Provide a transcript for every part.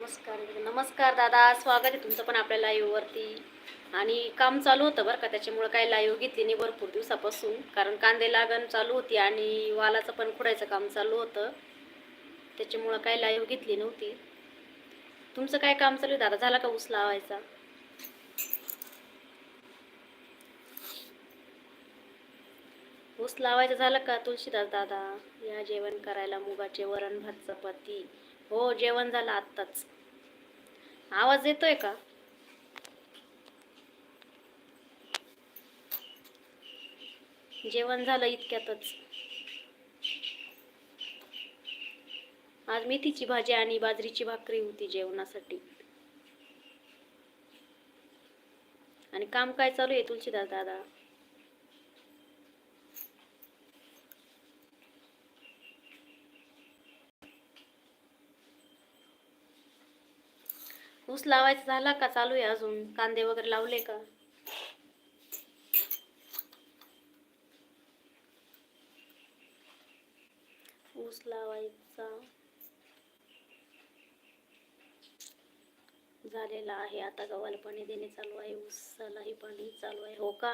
नमस्कार नमस्कार दादा. स्वागत आहे तुमचं पण आपल्या लाईव्हवरती आणि काम चालू होतं बरं का त्याच्यामुळं काही लाईव्ह घेतली नाही भरपूर दिवसापासून. कारण कांदे लागण चालू होती आणि वालाचं पण खुडायचं काम चालू होतं. त्याच्यामुळं काही लाईव्ह घेतली नव्हती. तुमचं काय काम चालू आहे दादा? झाला का ऊस लावायचा? ऊस लावायचं झालं का तुळशीदास दादा? या जेवण करायला मुगाचे वरण भात चपाती. हो जेवण झालं आत्ताच. आवाज येतोय का? जेवण झालं इतक्यातच. आज मेथीची भाजी आणि बाजरीची भाकरी होती जेवणासाठी. आणि काम काय चालू आहे तुळशीदास दादा ऊस लावायचा झाला का? चालू आहे अजून. कांदे वगैरे लावले का? ऊस लावायचा झालेला आहे. आता गव्हाला पाणी देणे चालू आहे. ऊसालाही पाणी चालू आहे. हो का?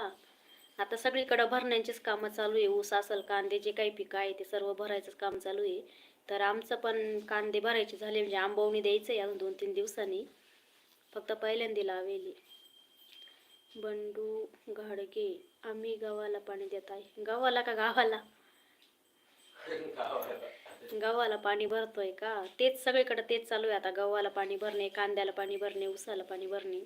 आता सगळीकडे भरण्याचीच कामं चालू आहे. ऊस असेल कांदे जे काही पिकं आहे ते सर्व भरायचंच काम चालू आहे. तर आमचं पण कांदे भरायचे झाले. म्हणजे आंबवणी द्यायचं आहे अजून दोन तीन दिवसांनी. फक्त पहिल्यांदा लावेली. बंडू घाडगे आम्ही गव्हाला पाणी देत आहे. गव्हाला का गावाला? गव्हाला पाणी भरतोय का? तेच सगळीकडे तेच चालू आहे आता. गव्हाला पाणी भरणे कांद्याला पाणी भरणे उसाला पाणी भरणे.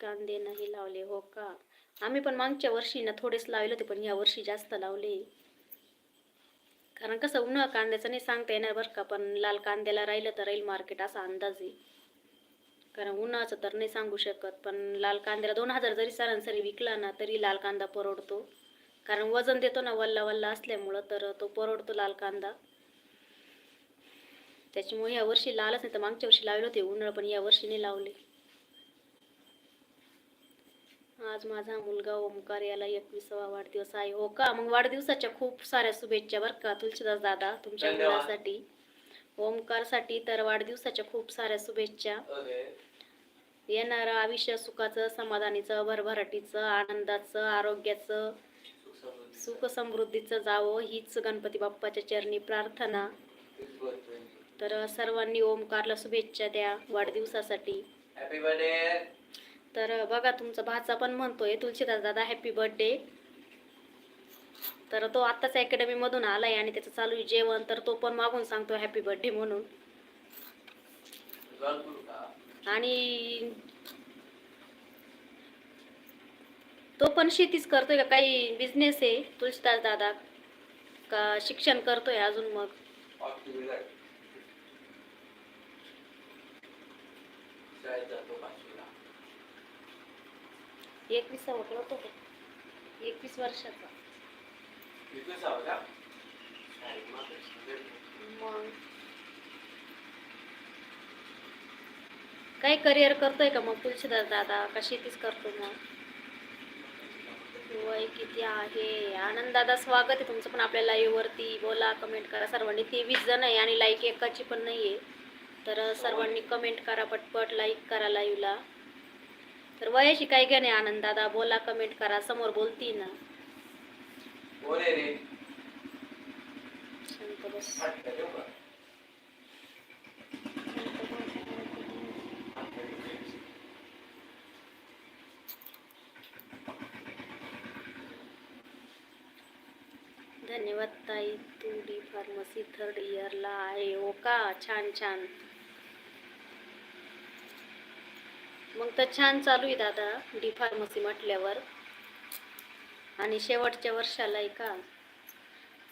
कांदे नाही लावले हो का? आम्ही पण मागच्या वर्षी ना थोडेच लावले होते पण या वर्षी जास्त लावले. कारण कसं उन्हाळा कांद्याचं नाही सांगता येणार बरं का पण लाल कांद्याला राहिलं तर राहील मार्केट असा अंदाज आहे. कारण उन्हाचं तर नाही सांगू शकत पण लाल कांद्याला दोन हजार जरी सरासरी विकला ना तरी लाल कांदा परवडतो. कारण वजन देतो ना वल्ला वल्ला असल्यामुळं तर तो परवडतो लाल कांदा. त्याच्यामुळे या वर्षी लालच नाही तर मागच्या वर्षी लावले होते उन्हाळा पण या वर्षी नाही लावले. आज माझा मुलगा ओमकार याला एकविसावा वाढदिवस आहे. हो का? मग वाढदिवसाच्या खूप साऱ्या शुभेच्छा बरं का तुलसीदास दादा तुमच्या. मुलासाठी. ओमकारसाठी तर वाढदिवसाच्या खूप साऱ्या शुभेच्छा. येणारं आयुष्य सुखाचं समाधानीचं भरभराटीचं आनंदाचं आरोग्याचं सुख समृद्धीचं जावं हीच गणपती बाप्पाच्या चरणी प्रार्थना. तर सर्वांनी ओमकारला शुभेच्छा द्या वाढदिवसासाठी. तर बघा तुमचा भाचा पण म्हणतोय तुलसीदास दादा हॅपी बर्थडे तर तो आत्ताच अकॅडमीमधून आहे आणि त्याचं चालू आहे जेवण. तर तो पण मागून सांगतो हॅपी बर्थडे म्हणून. आणि तो पण शेतीच करतोय का? काही बिझनेस आहे तुलसीदास दादा? का शिक्षण करतोय अजून मग? एकवीस एकवीस वर्षाचा. का? मग. काही करिअर करतोय का मग तुलसीदास दादा? का शेतीच करतो मग? वय किती आहे? आनंद दादा स्वागत आहे तुमचं पण आपल्या live वरती. बोला कमेंट करा. सर्वांनी तेवीस जण आहे आणि लाईक एकाची पण नाही आहे तर सर्वांनी कमेंट करा पटपट लाईक करा लाईव्हला तर वयाशी काय नाही आनंद दादा? बोला कमेंट करा. समोर बोलती ना. धन्यवाद ताई तू डी फार्मसी थर्ड इयरला आहे. हो का? छान छान. मग तर छान चालू आहे दादा डी फार्मसी म्हटल्यावर. आणि शेवटच्या वर्षाला आहे का?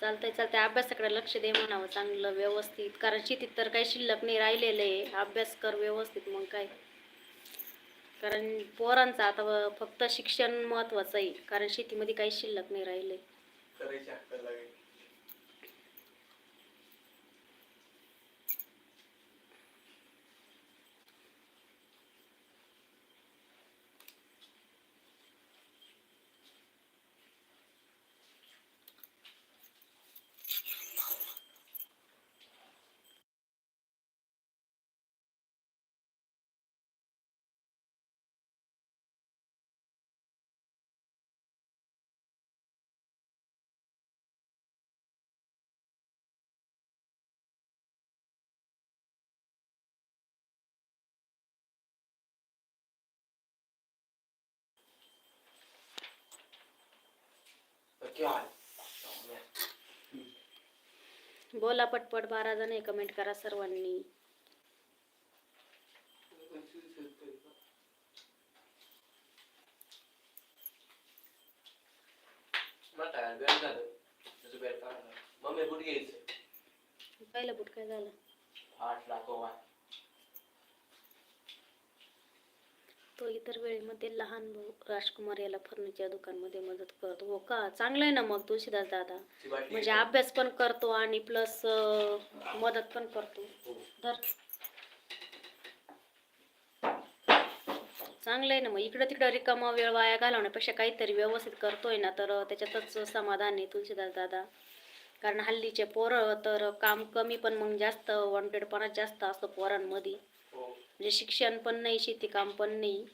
चालतंय चालतंय. अभ्यासाकडे लक्ष दे म्हणावं चांगलं व्यवस्थित. कारण शेतीत तर काही शिल्लक नाही राहिलेलं आहे. अभ्यास कर व्यवस्थित मग काय? कारण पोरांचं आता फक्त शिक्षण महत्त्वाचं आहे. कारण शेतीमध्ये काही शिल्लक नाही राहिलं बोला पटपट बारा जण कमेंट करा सर्वांनी. पहिलं बुट काय झालं? आठ लाख तो इतर वेळेमध्ये लहान भाऊ राजकुमार याला फर्निचर दुकानमध्ये मदत करतो. हो का? चांगलं आहे ना मग तुळशीदास दादा. म्हणजे अभ्यास पण करतो आणि प्लस मदत पण करतो. हो. धर. चांगलं आहे ना मग. इकडं तिकडं रिकामा वेळ वाया घालवण्यापेक्षा काहीतरी व्यवस्थित करतोय ना तर त्याच्यातच समाधान आहे तुळशीदास दादा. कारण हल्लीचे पोरं तर काम कमी पण मग जास्त वॉन्टेडपणा जास्त असतो पोरांमध्ये. म्हणजे शिक्षण पण नाही शेती काम पण नाही.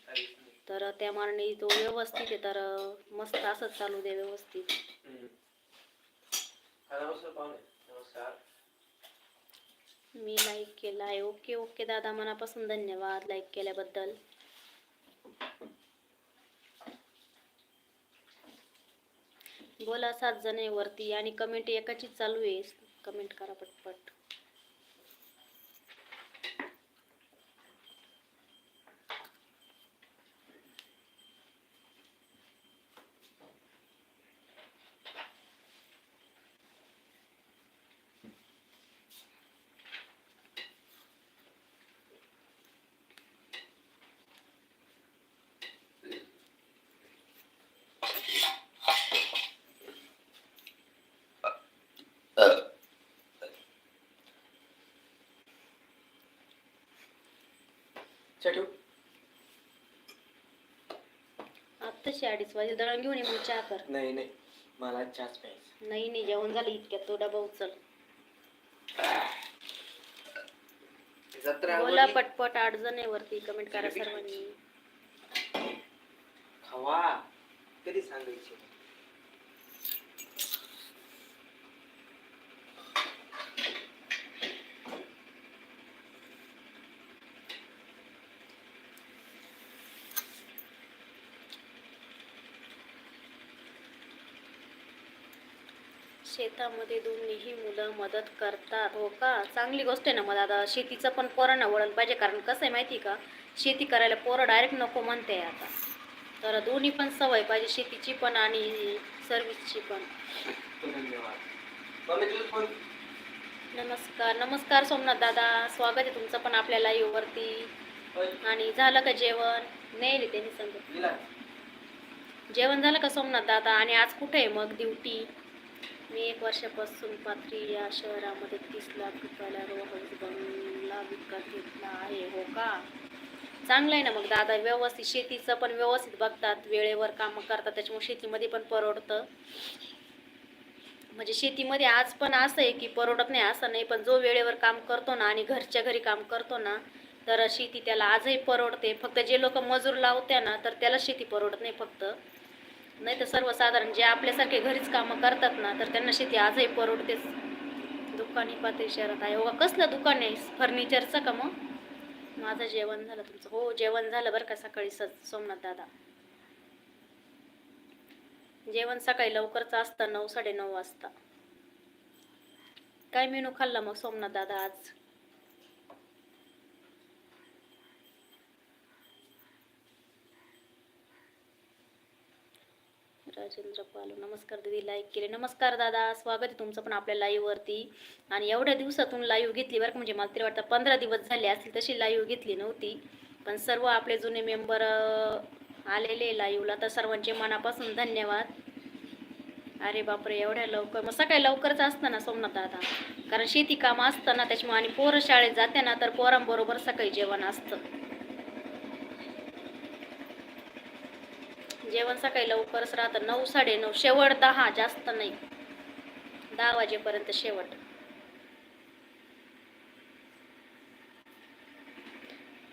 तर त्या मानाने तो व्यवस्थित आहे तर मस्त असंच चालू दे व्यवस्थित. मी लाईक केला आहे ओके ओके दादा मनापासून धन्यवाद लाईक केल्याबद्दल. बोला सात जण आहे वरती आणि कमेंट एकाची चालू आहे. कमेंट करा पटपट. चटू आत्ताशी अडीच वाजे दळण घेऊन ये मग चहा कर. नाही नाही. मला चहाच प्यायचा. नाही नाही. जेवण झालं इतक्यात. तो डबा उचल. जत्रा बोला? पटपट. आठ जण आहे वरती. कमेंट करा सर्वांनी. शेतामध्ये दोन्हीही मुलं मदत करतात. हो का? चांगली गोष्ट आहे ना मग आता शेतीचं पण पोरांना वळण पाहिजे. कारण कसं आहे माहिती का? शेती करायला पोरं डायरेक्ट नको म्हणते आता. तर दोन्ही पण सवय पाहिजे. शेतीची पण आणि सर्व्हिसची पण. नमस्कार. नमस्कार सोमनाथ दादा. स्वागत आहे तुमचं पण आपल्या live वरती. आणि झालं का जेवण? नाही त्यांनी सांगितलं. जेवण झालं का सोमनाथ दादा? आणि आज कुठे आहे मग? ड्युटी? मी एक वर्षापासून पाथरी या शहरामध्ये तीस लाख रुपयाला रो हाऊस बंगला विकत घेतला आहे हो का? चांगलं आहे ना मग दादा व्यवस्थित शेतीचं पण व्यवस्थित बघतात वेळेवर कामं करतात त्याच्यामुळे शेतीमध्ये पण परवडतं. म्हणजे शेतीमध्ये आज पण असं आहे की परवडत नाही असं नाही पण जो वेळेवर काम करतो ना आणि घरच्या घरी काम करतो ना तर शेती त्याला आजही परवडते. फक्त जे लोक मजूर लावत्या ना तर त्याला शेती परवडत नाही फक्त. नाही तर सर्वसाधारण जे आपल्यासारखे घरीच कामं करतात ना तर त्यांना शेती आजही परवडतेच. दुकानी पातळी शहरात आहे. हो कसलं दुकान आहे? फर्निचरचं का मग? माझं जेवण झालं तुमचं. हो जेवण झालं बरं का सकाळी स सोमनाथ दादा. जेवण सकाळी लवकरच असतं नऊ साडेनऊ वाजता. काय मेनू खाल्ला मग सोमनाथ दादा आज? राजेंद्र पालू नमस्कार दीदी लाईक केले. नमस्कार दादा स्वागत आहे तुमचं पण आपल्या लाईववरती आणि एवढ्या दिवसातून लाईव्ह घेतली बरं का म्हणजे मला तरी वाटतं पंधरा दिवस झाले असतील तशी लाईव्ह घेतली नव्हती. पण सर्व आपले जुने मेंबर आलेले लाईव्हला तर सर्वांचे मनापासून धन्यवाद. अरे बापरे एवढ्या लवकर मग सकाळी लवकरच असतं ना सोमनाथ दादा? कारण शेती कामं असतं ना त्याच्यामुळे आणि पोरं शाळेत जाते ना तर पोरांबरोबर सकाळी जेवण असतं. जेवण सकाळी लवकरच राहतं. नऊ साडे नऊ शेवट दहा जास्त नाही. दहा वाजेपर्यंत शेवट.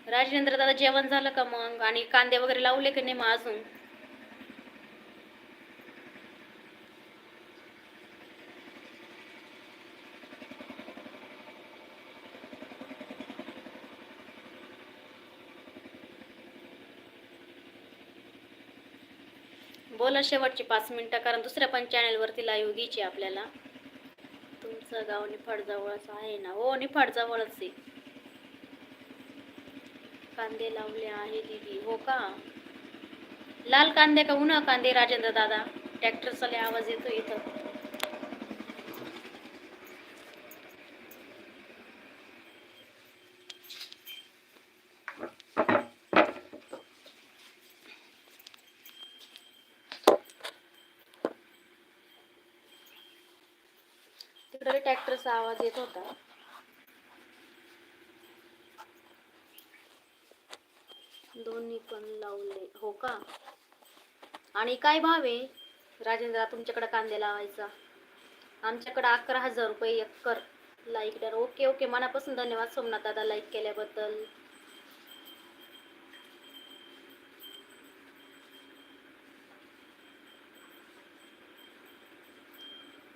राजेंद्र दादा जेवण झालं का मग? आणि कांदे वगैरे लावले की नाही मग अजून? बोला शेवटची पाच मिनटं कारण दुसऱ्या पण चॅनलवरती लाईव्ह घ्यायची आपल्याला. तुमचं गाव निफाड जवळच आहे ना? हो निफाड जवळच आहे. कांदे लावले आहे दीदी. हो का? लाल कांदे का उन्हा कांदे राजेंद्र दादा? ट्रॅक्टरचा आवाज येतो इथं तिकडे ट्रॅक्टरचा आवाज येत होता. दोन्ही पण लावले. हो का? आणि काय भाव आहे? राजेंद्र तुमच्याकडे कांदे लावायचा. आमच्याकडे अकरा हजार रुपये एकर. लाईक डर ओके ओके मनापासून धन्यवाद सोमनाथ दादा लाईक केल्याबद्दल.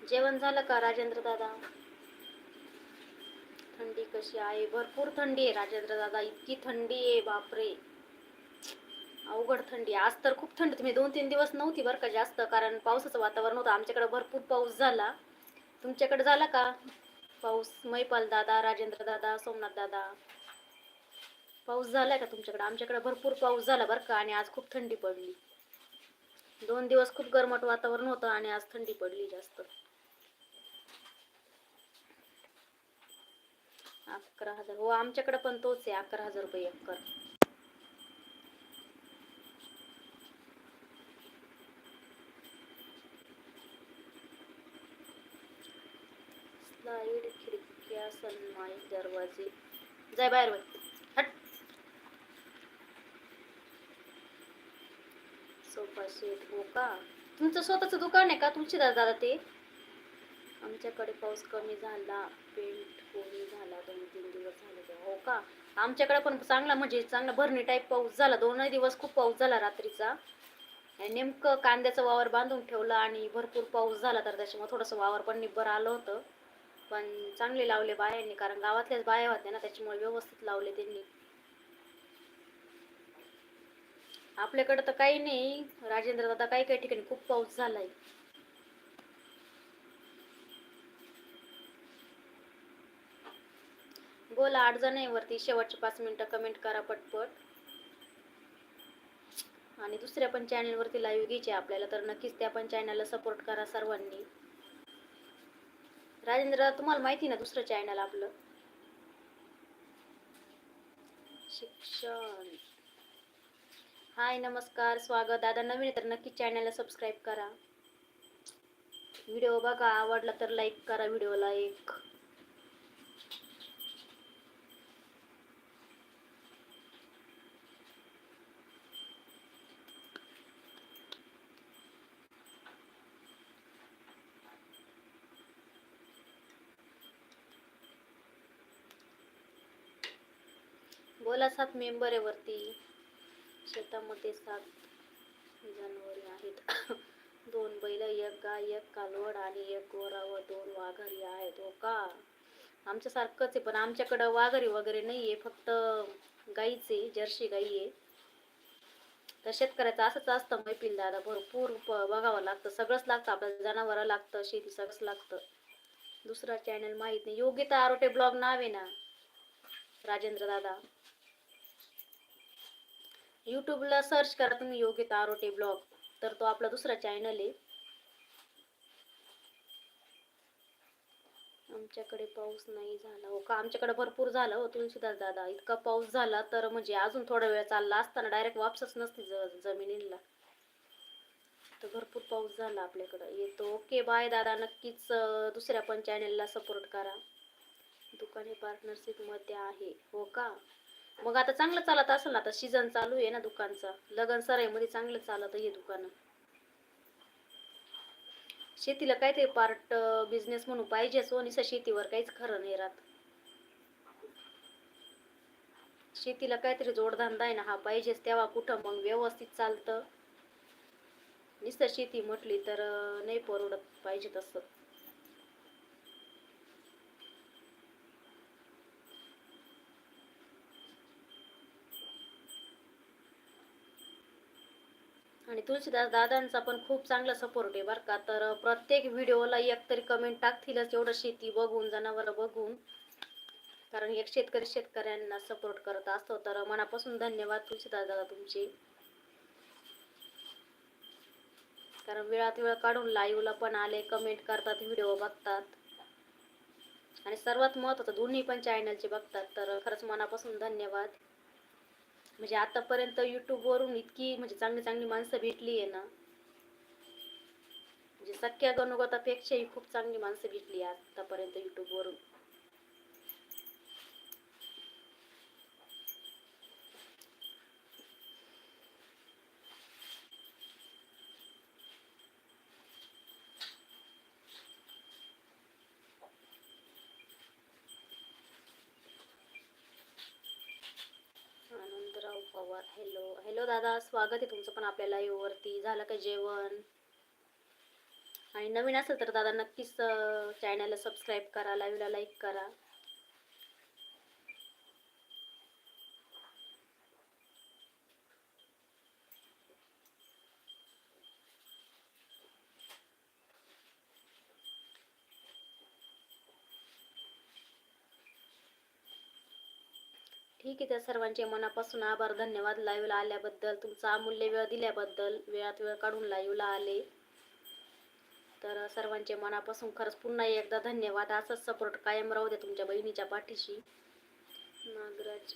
जेवण झालं का राजेंद्र दादा? थंडी कशी आहे? भरपूर थंडी आहे राजेंद्र दादा. इतकी थंडी आहे बापरे. अवघड थंडी आहे. आज तर खूप थंडी तुम्ही दोन तीन दिवस नव्हती बरं का जास्त कारण पावसाचं वातावरण होतं. आमच्याकडे भरपूर पाऊस झाला. तुमच्याकडे झाला का? पाऊस? मैपाल दादा राजेंद्र दादा सोमनाथ दादा. पाऊस झालाय का तुमच्याकडे? आमच्याकडे भरपूर पाऊस झाला बरं का आणि आज खूप थंडी पडली. दोन दिवस खूप गरमट वातावरण होतं आणि आज थंडी पडली जास्त. अकरा हजार. हो आमच्याकडे पण तोच आहे अकरा हजार रुपये एकर. स्लाईड खिडक्या सनमाईक दरवाजे. जाय बाहेर बाय हट. सोफा सेट हो का? तुमचं स्वतःचं दुकान आहे का? तुमची दादा दादा ते? आमच्याकडे पाऊस कमी झाला पेंट कोणी झाला दोन तीन दिवस झाले तेव्हा. हो का? आमच्याकडे पण चांगला म्हणजे चांगला भरणी टाईप पाऊस झाला. दोनही दिवस खूप पाऊस झाला रात्रीचा. आणि नेमकं कांद्याचं वावर बांधून ठेवलं आणि भरपूर पाऊस झाला तर त्याच्यामुळे थोडंसं वावर पण निब्बर आलं होतं. पण चांगले लावले बायांनी कारण गावातल्याच बाया होत्या ना त्याच्यामुळे व्यवस्थित लावले त्यांनी. आपल्याकडे तर काही नाही. राजेंद्र दादा काही काही ठिकाणी खूप पाऊस झालाय. बोला आठ जण आहे वरती. शेवटचे पाच मिनिटं कमेंट करा पटपट. आणि दुसऱ्या पण चॅनलवरती लाईव्ह घ्यायचे आपल्याला तर नक्कीच त्या पण चॅनलला सपोर्ट करा सर्वांनी. राजेंद्र तुम्हाला माहिती ना दुसरं चॅनल आपलं? शिक्षण. हाय नमस्कार स्वागत. दादा नवीन तर नक्की चॅनलला सबस्क्राईब करा. व्हिडिओ बघा आवडला तर लाईक करा व्हिडिओला एक. मला सात मेंबर आहे वरती. शेतामध्ये सात जनावरे आहेत. दोन बैल एक गाय एक कालवड आणि एक गोरा व दोन वाघारी आहेत. हो का? आमच्यासारखंच आहे पण आमच्याकडं वाघरी वगैरे नाही आहे फक्त गाईच आहे जर्सी गाई आहे. तर शेतकऱ्याचं असंच असतं मैपिल दादा. भरपूर बघावं लागतं. सगळंच लागतं आपल्याला जनावरं लागतं शेती सगळंच लागतं. दुसरा चॅनल माहीत नाही. योग्यता आरोटे ब्लॉग नाव आहे ना? राजेंद्र दादा. यूट्यूबला सर्च करा तुम्ही योगिता आरोटे ब्लॉग तर तो आपला दुसरा चॅनल आहे. आमच्याकडे पाऊस नाही झाला. हो का? आमच्याकडे भरपूर झाला हो. तुलसीदास दादा इतका पाऊस झाला तर म्हणजे अजून थोडा वेळ चालला असताना डायरेक्ट वापसच नसती जमिनीला. तर भरपूर पाऊस झाला आपल्याकडं. येतो. ओके बाय दादा. नक्कीच दुसऱ्या पण चॅनेलला सपोर्ट करा. दुकाने पार्टनरशिपमध्ये आहे. हो का? मग आता चांगलं चालत असेल ना आता सीझन चालू आहे ना दुकानचा. लगन सराईमध्ये चांगलं चालत हे दुकान. शेतीला काहीतरी पार्ट बिझनेस म्हणून पाहिजे सो शेतीवर काहीच खरं नाही राहत. शेतीला काहीतरी जोडधंदा आहे ना हा पाहिजेच तेव्हा कुठं मग व्यवस्थित चालतं. नुसतं शेती म्हटली तर नाही परवडत पाहिजे तसं. आणि तुळशीदास दादांचा पण खूप चांगला सपोर्ट आहे बरं का. तर प्रत्येक व्हिडिओला एक तरी कमेंट टाकतीलच एवढं शेती बघून जनावरं बघून. कारण एक शेतकरी शेतकऱ्यांना सपोर्ट करत असतो. तर मनापासून धन्यवाद तुळशीदास दादा तुमचे. कारण वेळात वेळ काढून लाईव्हला पण आले कमेंट करतात व्हिडिओ बघतात. आणि सर्वात महत्त्वाचं दोन्ही पण चॅनलचे बघतात. तर खरंच मनापासून धन्यवाद. म्हणजे आतापर्यंत यूट्यूबवरून इतकी म्हणजे चांगली चांगली माणसं भेटली आहे ना. म्हणजे सख्या गणुगतापेक्षाही खूप चांगली माणसं भेटली आतापर्यंत यूट्यूबवरून हॅलो दादा स्वागत आहे तुमचं पण आपल्या live वरती. झालं का जेवण? आणि नवीन असेल तर दादा नक्कीच चॅनलला सबस्क्राईब करा लाईव्हला लाईक करा. ठीक आहे त्या सर्वांचे मनापासून आभार धन्यवाद. लाईव्हला आल्याबद्दल तुमचा अमूल्य वेळ दिल्याबद्दल वेळात वेळ काढून लाईव्हला आले. तर सर्वांचे मनापासून खरंच पुन्हा एकदा धन्यवाद. असंच सपोर्ट कायम राहू दे तुमच्या बहिणीच्या पाठीशी. नागराज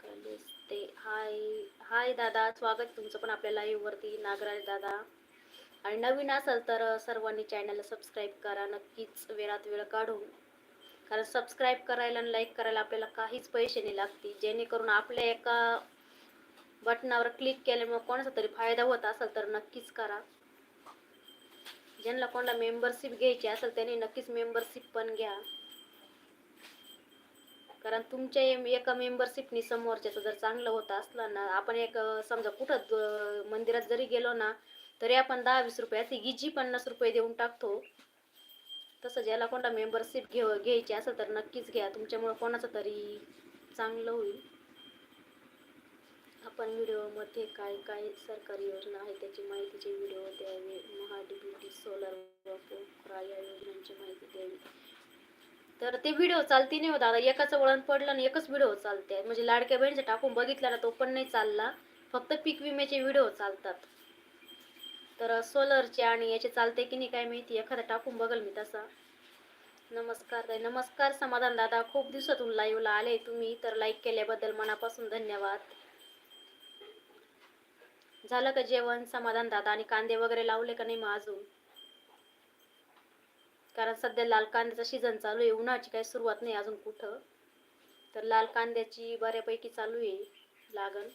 कलेस्ते. हाय हाय दादा. स्वागत तुमचं पण आपल्या लाईव्हवरती नागराज दादा. आणि नवीन असाल तर सर्वांनी चॅनलला सबस्क्राईब करा. नक्कीच वेळात वेळ काढून. कारण सबस्क्राईब करायला आणि लाईक करायला आपल्याला काहीच पैसे नाही लागतील. जेणेकरून आपल्या एका बटनावर क्लिक केल्यामुळे कोणाचा तरी फायदा होत असेल तर नक्कीच करा. ज्यांना कोणाला मेंबरशिप घ्यायची असेल त्यांनी नक्कीच मेंबरशिप पण घ्या. कारण तुमच्या एका मेंबरशिपनी समोरच्याचं जर चांगलं होत असलं ना आपण एक समजा कुठं मंदिरात जरी गेलो ना तरी आपण दहा वीस रुपये ती गिजी पन्नास रुपये देऊन टाकतो तसं ज्याला कोणता मेंबरशिप घेऊ घ्यायची असेल तर नक्कीच घ्या. तुमच्यामुळं कोणाचं तरी चांगलं होईल. आपण व्हिडिओमध्ये काय काय सरकारी योजना आहे त्याची माहितीचे व्हिडिओ द्यावे महाडीबीटी सोलर व पोखरा या योजनांची माहिती द्यावी. तर ते व्हिडिओ चालते नाही हो दादा. एकाचं वळण पडलं आणि एकच व्हिडिओ चालते. म्हणजे लाडक्या बहिणीचा टाकून बघितला ना तो पण नाही चालला. फक्त पीक विम्याचे व्हिडिओ चालतात. तर सोलरचे आणि याचे चालते की नाही काय माहिती एखादा टाकून बघल मी तसा. नमस्कार ताई नमस्कार समाधान दादा. खूप दिवसातून लाईव्हला आले तुम्ही तर लाईक केल्याबद्दल मनापासून धन्यवाद. झालं का जेवण? समाधान दादा आणि कांदे वगैरे लावले का नाही मग अजून? कारण सध्या लाल कांद्याचा सीझन चालू आहे उन्हाची काही सुरुवात नाही अजून कुठं. तर लाल कांद्याची बऱ्यापैकी चालू आहे लागण.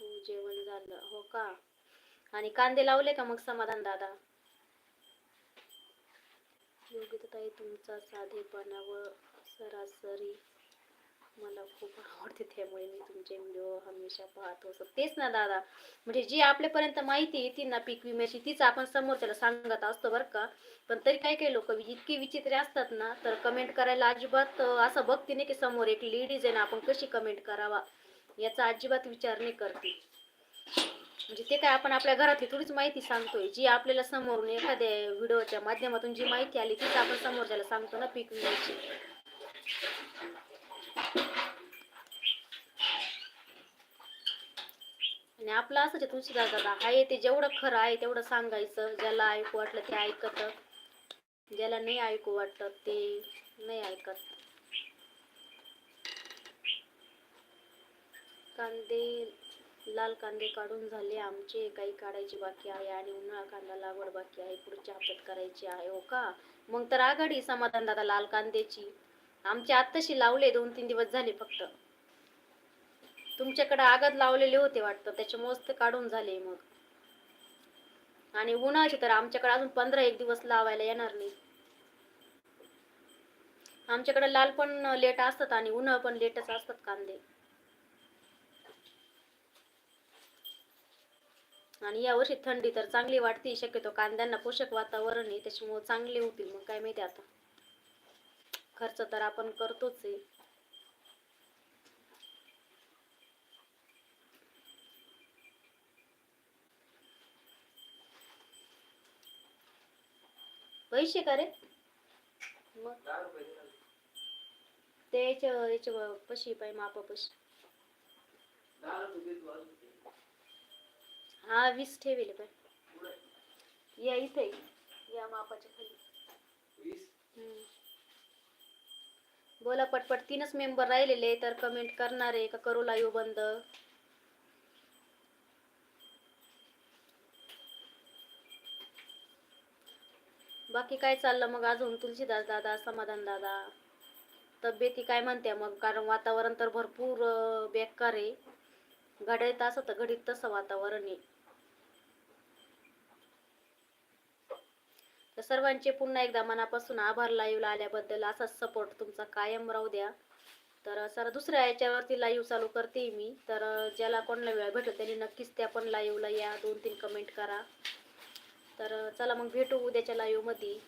हो, जेवण झालं. हो का? आणि कांदे लावले का मग समाधान दादा? योग्यताई तुमचा साधेपणा व सरासरी मला खूप आवडते त्यामुळे मी तुमचे व्हिडिओ हमेशा पाहतो. असतो तेच ना दादा. म्हणजे जी आपल्यापर्यंत माहिती येते ना पीक विम्याची तीच आपण समोरच्याला सांगत असतो बरं का. पण तरी काही काही लोक इतकी विचित्र असतात ना तर कमेंट करायला अजिबात असं बघते नाही की समोर एक लेडीज आहे ना आपण कशी कमेंट करावा? याचा अजिबात विचार नाही करते. म्हणजे ते काय आपण आपल्या घरातली थोडीच माहिती सांगतोय. जी आपल्याला समोरून एखाद्या व्हिडिओच्या माध्यमातून जी माहिती आली तीच आपण समोरच्याला सांगतो ना पीक विम्याची. आणि आपलं असं आहे तुळशीदास दादा आहे ते जेवढं खरं आहे तेवढं सांगायचं. ज्याला ऐकू वाटलं ते ऐकत. ज्याला नाही ऐकू वाटत ते नाही ऐकत. कांदे लाल कांदे काढून झाले. आमचे काही काढायचे बाकी आहे आणि उन्हाळा कांदा लागवड बाकी आहे. पुढच्या हप्त्यात करायची आहे हो का? मग तर आघाडी समाधान दादा लाल कांद्याची. आमचे आत्ताशी लावले दोन तीन दिवस झाले फक्त. तुमच्याकडे आगत लावलेले होते वाटतं त्याच्यामुळेच ते काढून झाले मग. आणि उन्हाचे तर आमच्याकडे अजून पंधरा एक दिवस लावायला येणार नाही. आमच्याकडे लाल पण लेट असतात आणि उन्हाळ पण लेटच असतात कांदे. आणि यावर्षी थंडी तर चांगली वाटते शक्यतो कांद्यांना पोषक वातावरण आहे त्याच्यामुळे चांगले होतील मग काय माहिती आता. खर्च तर आपण करतोच आहे. पैसे का रे? मग ते याच्या पशी पाहिजे मापापशी. हा वीस ठेवेले पुढे. या इथे या मापाच्या खाली. बोला पटपट तीनच मेंबर राहिलेले तर कमेंट करणार आहे का? करू लाईव्ह बंद. बाकी काय चाललं मग अजून? तुलसीदास दादा समाधान दादा. तब्येती काय म्हणते मग? कारण वातावरण तर भरपूर बेकार आहे. घड्याळीत असं तर घडीत तसं वातावरण आहे. तर सर्वांचे पुन्हा एकदा मनापासून आभार लाईव्हला आल्याबद्दल असाच सपोर्ट तुमचा कायम राहू द्या. तर सर दुसऱ्या याच्यावरती लाईव्ह चालू करते मी. तर ज्याला कोणाला वेळ भेटेल त्यांनी नक्कीच त्या पण लाईव्हला या. दोन तीन कमेंट करा. तर चला मग भेटू उद्याच्या लाईव्हमध्ये